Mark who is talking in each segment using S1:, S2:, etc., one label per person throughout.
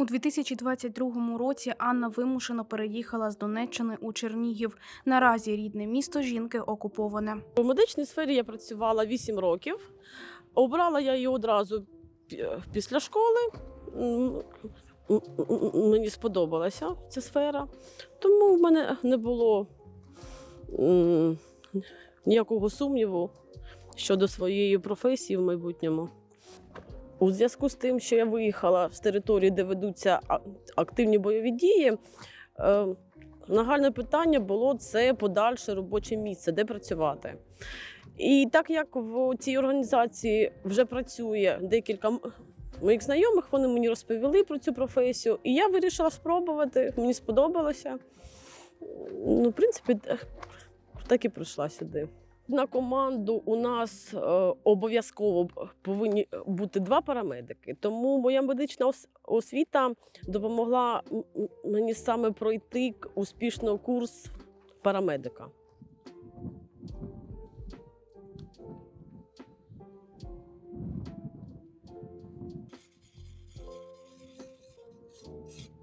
S1: У 2022 році Анна вимушено переїхала з Донеччини у Чернігів. Наразі рідне місто жінки окуповане.
S2: У медичній сфері я працювала 8 років. Обрала я її одразу після школи. Мені сподобалася ця сфера, тому в мене не було ніякого сумніву щодо своєї професії в майбутньому. У зв'язку з тим, що я виїхала з території, де ведуться активні бойові дії, е, нагальне питання було це подальше робоче місце, де працювати. І так як в цій організації вже працює декілька моїх знайомих, вони мені розповіли про цю професію, і я вирішила спробувати. Мені сподобалося. Ну, в принципі, так і прийшла сюди. На команду у нас е, обов'язково повинні бути два парамедики. Тому моя медична освіта допомогла мені саме пройти успішно курс парамедика.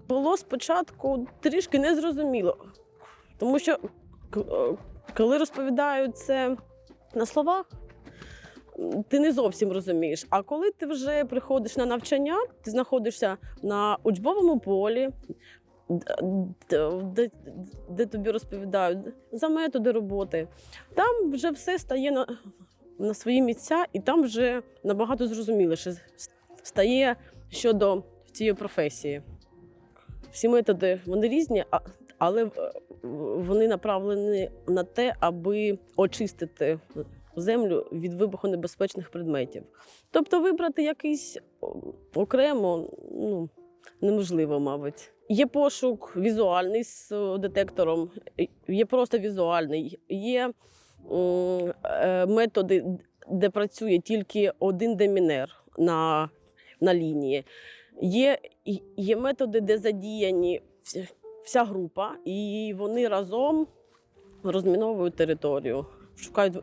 S2: Було спочатку трішки незрозуміло, тому що е, коли розповідають це на словах, ти не зовсім розумієш. А коли ти вже приходиш на навчання, ти знаходишся на учбовому полі, де, де тобі розповідають за методи роботи, там вже все стає на, на свої місця, і там вже набагато зрозуміліше стає щодо цієї професії. Всі методи вони різні, а- але е, вони направлені на те, аби очистити землю від вибухонебезпечних предметів. Тобто вибрати якийсь окремо ну, неможливо, мабуть. Є пошук візуальний з е, детектором, є просто візуальний, є е, методи, де працює тільки один демінер на, на лінії. Є, є методи, де задіяні вся, група, і вони разом розміновують територію, шукають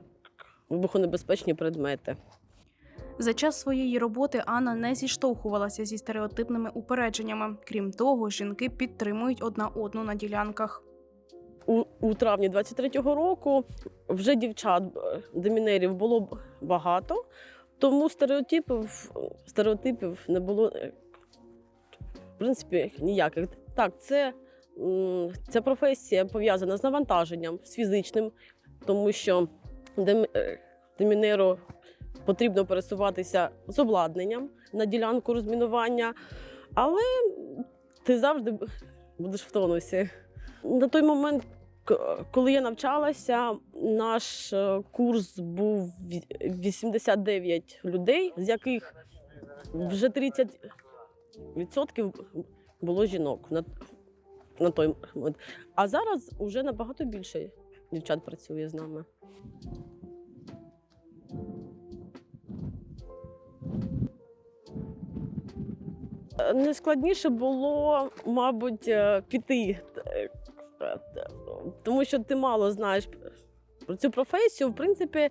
S2: вибухонебезпечні предмети.
S1: За час своєї роботи Анна не зіштовхувалася зі стереотипними упередженнями. Крім того, жінки підтримують одна одну на ділянках.
S2: У, у травні 23-го року вже дівчат е, демінерів було багато, тому стереотипів, стереотипів не було е, в принципі ніяких. Так, це, ця професія пов'язана з навантаженням, з фізичним, тому що е, демінеру потрібно пересуватися з обладнанням на ділянку розмінування, але ти завжди будеш в тонусі. На той момент, коли я навчалася, наш е, курс був ві- 89 людей, з яких вже 30% було жінок на, той момент. А зараз вже набагато більше дівчат працює з нами. Найскладніше було, мабуть, е, піти, тому що ти мало знаєш про цю професію. В принципі,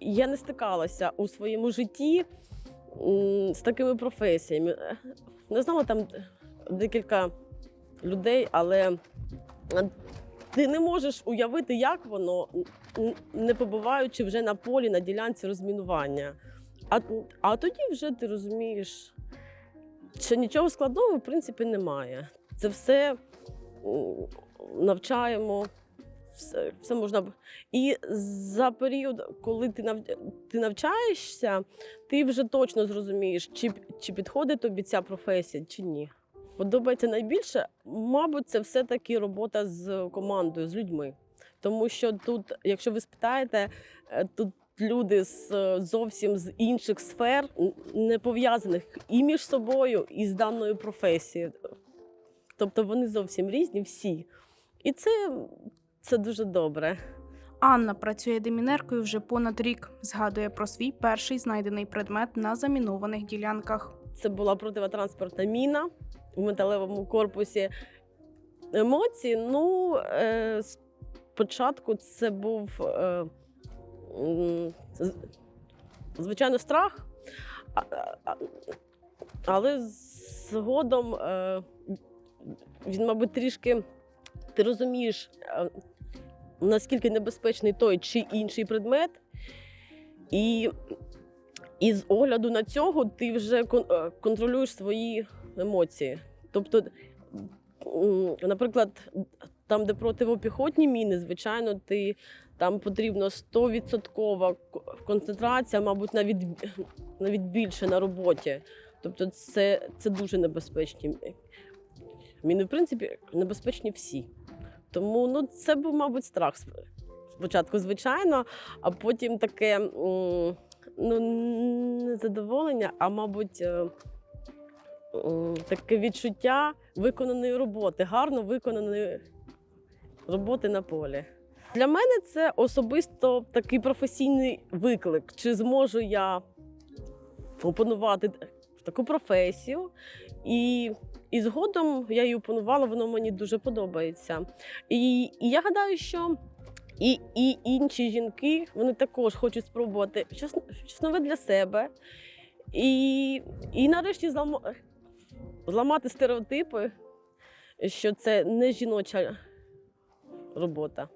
S2: я не стикалася у своєму житті з такими професіями. Не знала там декілька людей, але е, ти не можеш уявити, як воно, не побуваючи вже на полі, на ділянці розмінування. А, а тоді вже ти розумієш, що нічого складного в принципі немає. Це все навчаємо, все, все можна. І за період, коли ти, нав... ти навчаєшся, ти вже точно зрозумієш, чи, чи підходить тобі ця професія, чи ні. Подобається найбільше, мабуть, це все-таки робота з командою, з людьми. Тому що тут, якщо ви спитаєте, е, тут люди з е, зовсім з інших сфер, не пов'язаних і між собою, і з даною професією. Тобто вони зовсім різні всі. І це, це дуже добре.
S1: Анна працює демінеркою вже понад рік. Згадує про свій перший знайдений предмет на замінованих ділянках.
S2: Це була противотранспортна міна в металевому корпусі. Емоції, ну, е, спочатку це був, е, звичайно, страх, але згодом е, він, мабуть, трішки ти розумієш, наскільки небезпечний той чи інший предмет. І, і з огляду на цього ти вже контролюєш свої емоції. Тобто, наприклад, там, де противопіхотні міни, звичайно, ти там потрібно 100% концентрація, мабуть, навіть, навіть більше на роботі. Тобто, це, це дуже небезпечні міни. В принципі, небезпечні всі. Тому ну, це був, мабуть, страх спочатку, звичайно, а потім таке ну, не задоволення, а мабуть. Таке відчуття виконаної роботи, гарно виконаної роботи на полі. Для мене це особисто такий професійний виклик. Чи зможу я опанувати таку професію? І, і згодом я її опанувала, воно мені дуже подобається. І, і я гадаю, що і, і інші жінки вони також хочуть спробувати щось, щось нове для себе. І, і нарешті зламати стереотипи, що це не жіноча робота.